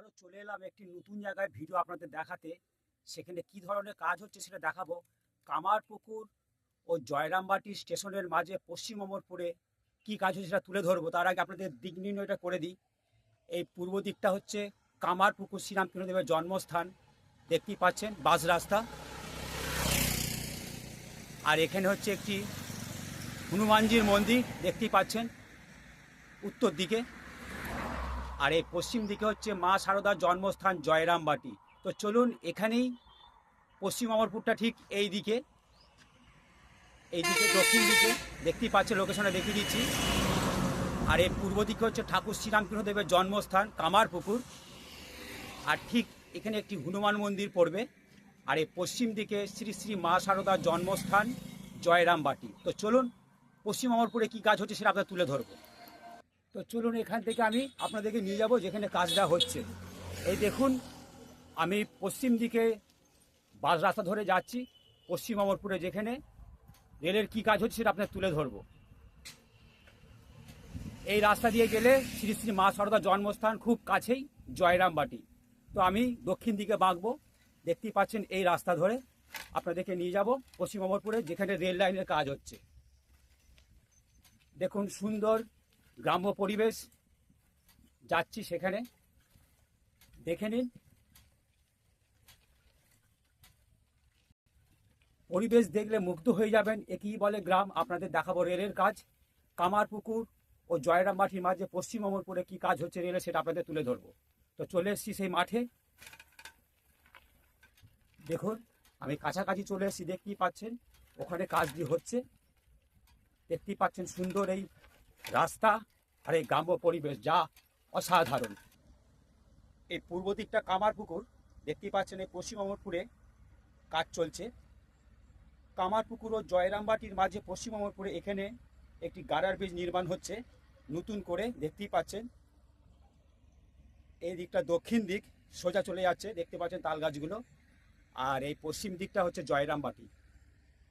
আবারও চলে এলাম একটি নতুন জায়গায় ভিডিও আপনাদের দেখাতে। সেখানে কি ধরনের কাজ হচ্ছে সেটা দেখাবো। কামারপুকুর ও জয়রামবাটি স্টেশনের মাঝে পশ্চিম অমরপুরে কি কাজ হচ্ছে সেটা তুলে ধরবো। তার আগে আপনাদের দিক নির্ণয়টা করে দিই। এই পূর্ব দিকটা হচ্ছে কামারপুকুর শ্রীরামকৃষ্ণদেবের জন্মস্থান। দেখতেই পাচ্ছেন, বাস রাস্তা। আর এখানে হচ্ছে একটি হনুমানজির মন্দির, দেখতেই পাচ্ছেন। উত্তর দিকে। আর এই পশ্চিম দিকে হচ্ছে মা সারদার জন্মস্থান জয়রামবাটি। তো চলুন এখানেই পশ্চিম অমরপুরটা ঠিক এই দিকে। এই দিকে দক্ষিণ দিকে। দেখতেই পাচ্ছেন লোকেশনে দেখিয়ে দিচ্ছি। আর এই পূর্ব দিকে হচ্ছে ঠাকুর শ্রীরামকৃষ্ণদেবের জন্মস্থান, কামারপুকুর। আর ঠিক এখানে একটি হনুমান মন্দির পড়বে। আর এই পশ্চিম দিকে শ্রী শ্রী মা সারদার জন্মস্থান, জয়রামবাটি। তো চলুন, পশ্চিম অমরপুরে কী কাজ হচ্ছে সেটা আপনার তুলে ধরবো। তো চলুন এখান থেকে আমি আপনাদেরকে নিয়ে যাব যেখানে কাজটা হচ্ছে। এই দেখুন, আমি পশ্চিম দিকে বাস রাস্তা ধরে যাচ্ছি, পশ্চিম অমরপুরে যেখানে রেলের কী কাজ হচ্ছে সেটা আপনার তুলে ধরবো। এই রাস্তা দিয়ে গেলে শ্রী শ্রী মা সারদা জন্মস্থান খুব কাছেই, জয়রামবাটি। তো আমি দক্ষিণ দিকে বাঁকবো, দেখতেই পাচ্ছেন এই রাস্তা ধরে আপনাদেরকে নিয়ে যাব পশ্চিম অমরপুরে যেখানে রেল লাইনের কাজ হচ্ছে। দেখুন সুন্দর গ্রাম্য পরিবেশ, যাচ্ছি সেখানে। দেখে নিন। পরিবেশ দেখলে মুগ্ধ হয়ে যাবেন, একই বলে গ্রাম। আপনাদের দেখাবো রেলের কাজ। কামারপুকুর ও জয়রামবাটির মাঝে পশ্চিম অমরপুরে কি কাজ হচ্ছে রেলে, সেটা আপনাদের তুলে ধরবো। তো চলে এসেছি সেই মাঠে। দেখুন, আমি কাছাকাছি চলে এসেছি, দেখতেই পাচ্ছেন, ওখানে কাজটি হচ্ছে। দেখতেই পাচ্ছেন সুন্দর এই রাস্তা, আর এই গ্রাম্য পরিবেশ যা অসাধারণ। এই পূর্ব দিকটা কামারপুকুর, দেখতেই পাচ্ছেন এই পশ্চিম অমরপুরে কাজ চলছে। কামারপুকুর ও জয়রামবাটির মাঝে পশ্চিম অমরপুরে এখানে একটি গাড়ার ব্রিজ নির্মাণ হচ্ছে, নতুন করে দেখতেই পাচ্ছেন। এই দিকটা দক্ষিণ দিক, সোজা চলে যাচ্ছে, দেখতে পাচ্ছেন তাল গাছগুলো। আর এই পশ্চিম দিকটা হচ্ছে জয়রামবাটি।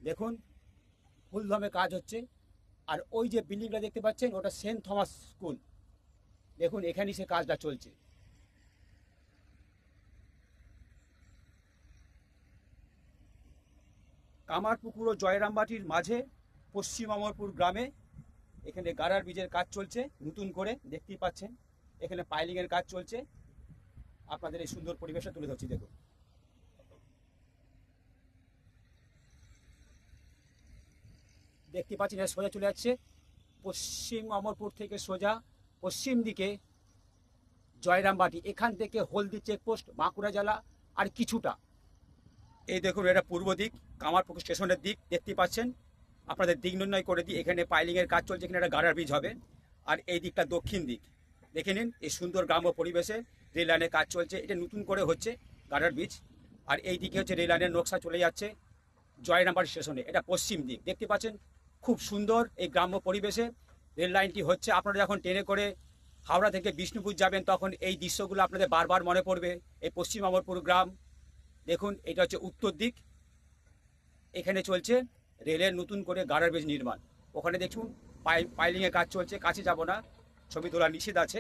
দেখুন, ফুলধমে কাজ হচ্ছে। আর ওই যে বিল্ডিংটা দেখতে পাচ্ছেন, ওটা সেন্ট থমাস স্কুল। দেখুন, এখানেই সে কাজটা চলছে। কামারপুকুর ও জয়রামবাটির মাঝে, পশ্চিম অমরপুর গ্রামে, এখানে গাড়ার বীজের কাজ চলছে, নতুন করে দেখতেই পাচ্ছেন। এখানে পাইলিংয়ের কাজ চলছে। আপনাদের এই সুন্দর পরিবেশটা তুলে ধরছি, দেখুন। দেখতে পাচ্ছেন এটা সোজা চলে যাচ্ছে। পশ্চিম অমরপুর থেকে সোজা পশ্চিম দিকে জয়রামবাটি এখান থেকে হলদি চেকপোস্ট বাঁকুড়া জেলা, আর কিছুটা। এই দেখুন, এটা পূর্ব দিক, কামারপুকুর স্টেশনের দিক। দেখতে পাচ্ছেন, আপনাদের দিক নির্ণয় করে দিই। এখানে পাইলিংয়ের কাজ চলছে, এখানে একটা গাড়ার ব্রিজ হবে। আর এই দিকটা দক্ষিণ দিক। দেখে নিন, এই সুন্দর গ্রাম্য পরিবেশে রেল লাইনের কাজ চলছে। এটা নতুন করে হচ্ছে গাড়ার ব্রিজ আর এই দিকে হচ্ছে রেল লাইনের নকশা চলে যাচ্ছে জয়রামবাটি স্টেশনে। এটা পশ্চিম দিক। দেখতে পাচ্ছেন খুব সুন্দর এই গ্রাম্য পরিবেশে। রেল লাইনটি হচ্ছে আপনারা যখন ট্রেনে করে হাওড়া থেকে বিষ্ণুপুর যাবেন, তখন এই দৃশ্যগুলো আপনাদের বারবার মনে পড়বে। এই পশ্চিম অমরপুর গ্রাম, দেখুন, এটা হচ্ছে উত্তর দিক। এখানে চলছে রেলের নতুন করে গাড়ার বেজ নির্মাণ। ওখানে দেখুন, পাই, পাইলিংয়ের কাজ চলছে, কাছে যাব না, ছবি তোলা নিষেধ আছে।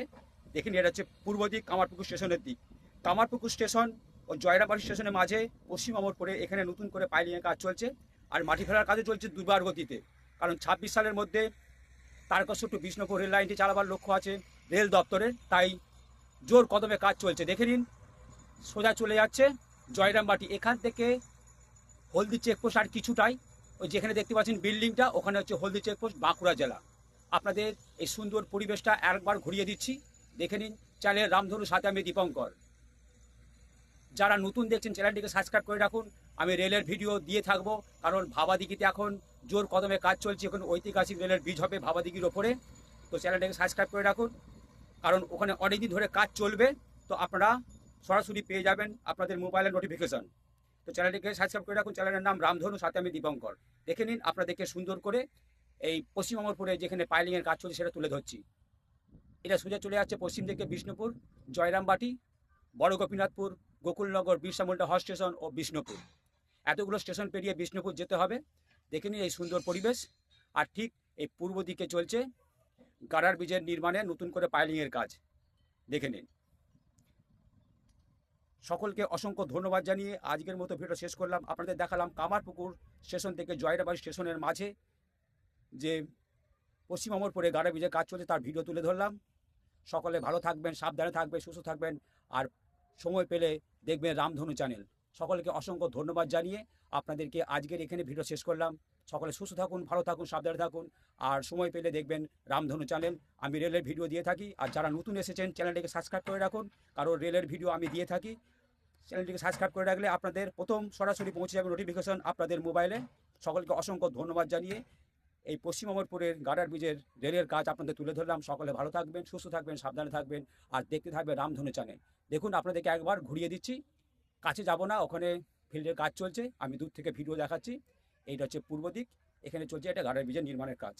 দেখুন, এটা হচ্ছে পূর্ব দিক, কামারপুকুর স্টেশনের দিক। কামারপুকুর স্টেশন ও জয়রাবাড়ি স্টেশনের মাঝে পশ্চিম অমরপুরে এখানে নতুন করে পাইলিংয়ের কাজ চলছে। আর মাটি ফেলার কাজও চলছে দুবার গতিতে। কারণ ছাব্বিশ সালের মধ্যে তারকেশ্বর টু বিষ্ণুপুর রেল লাইনটি চালাবার লক্ষ্য আছে রেল দপ্তরের তাই জোর কদমে কাজ চলছে। দেখে নিন, সোজা চলে যাচ্ছে জয়রামবাটি। এখান থেকে হলদি চেকপোস্ট আর কিছুটাই, ওই যেখানে দেখতে পাচ্ছেন বিল্ডিংটা, ওখানে হচ্ছে হলদি চেকপোস্ট বাঁকুড়া জেলা। আপনাদের এই সুন্দর পরিবেশটা একবার ঘুরিয়ে দিচ্ছি। দেখে নিন, চ্যানেল রামধনু সাথে আমি দীপঙ্কর। যারা নতুন দেখছেন, চ্যানেলটিকে সাবস্ক্রাইব করে রাখুন। আমি রেলের ভিডিও দিয়ে থাকব, কারণ ভাবাদিঘিতে এখন জোর কদমে কাজ চলছে, এখন ঐতিহাসিক রেলের ব্রিজ হবে ভাবাদিঘির ওপরে। তো চ্যানেলটাকে সাবস্ক্রাইব করে রাখুন, কারণ ওখানে অনেকদিন ধরে কাজ চলবে। তো আপনারা সরাসরি পেয়ে যাবেন আপনাদের মোবাইলের নোটিফিকেশন তো চ্যানেলটিকে সাবস্ক্রাইব করে রাখুন। চ্যানেলের নাম রামধনু, সাথে আমি দীপঙ্কর। দেখে নিন, আপনাদেরকে সুন্দর করে এই পশ্চিম অমরপুরে যেখানে পাইলিংয়ের কাজ চলছে, সেটা তুলে ধরছি। এটা সোজা চলে যাচ্ছে পশ্চিম দিকে বিষ্ণুপুর, জয়রামবাটি বড় গোপীনাথপুর গোকুলনগর বিরসা মুন্ডা হল স্টেশন ও বিষ্ণুপুর। এতগুলো স্টেশন পেরিয়ে বিষ্ণুপুর যেতে হবে। দেখে নিন এই সুন্দর পরিবেশ। আর ঠিক এই পূর্ব দিকে চলছে গাড়ার বীজের নির্মাণে নতুন করে পাইলিংয়ের কাজ। দেখে নিন। সকলকে অসংখ্য ধন্যবাদ জানিয়ে আজকের মতো ভিডিও শেষ করলাম। আপনাদের দেখালাম কামারপুকুর স্টেশন থেকে জয়রাবাড়ি স্টেশনের মাঝে যে পশ্চিম অমরপুরে গাড়া বিজে কাজ চলছে, তার ভিডিও তুলে ধরলাম। সকলে ভালো থাকবেন, সাবধানে থাকবেন, সুস্থ থাকবেন। আর সময় পেলে দেখবেন রামধনু চ্যানেল। সকলকে অসংখ্য ধন্যবাদ জানিয়ে আপনাদেরকে আজকের এখানে ভিডিও শেষ করলাম। সকলে সুস্থ থাকুন, ভালো থাকুন, সাবধানে থাকুন। আর সময় পেলে দেখবেন রামধনু চ্যানেল। আমি রেলের ভিডিও দিয়ে থাকি। আর যারা নতুন এসেছেন, চ্যানেলটিকে সাবস্ক্রাইব করে রাখুন। কারণ রেলের ভিডিও আমি দিয়ে থাকি। চ্যানেলটিকে সাবস্ক্রাইব করে রাখলে আপনাদের প্রথম সরাসরি পৌঁছে যাবে নোটিফিকেশন আপনাদের মোবাইলে। সকলকে অসংখ্য ধন্যবাদ জানিয়ে এই পশ্চিম অমরপুরের গার্ডার ব্রিজের রেলের কাজ আপনাদের তুলে ধরলাম। সকলে ভালো থাকবেন, সুস্থ থাকবেন, সাবধানে থাকবেন আর দেখতে থাকবেন রামধনু চ্যানেল দেখুন, আপনাদেরকে একবার ঘুরিয়ে দিচ্ছি। কাছে যাব না, ওখানে ফিল্ডের কাজ চলছে। আমি দূর থেকে ভিডিও দেখাচ্ছি। এইটা হচ্ছে পূর্ব দিক। এখানে চলছে এটা গার্ডার ব্রিজের নির্মাণের কাজ।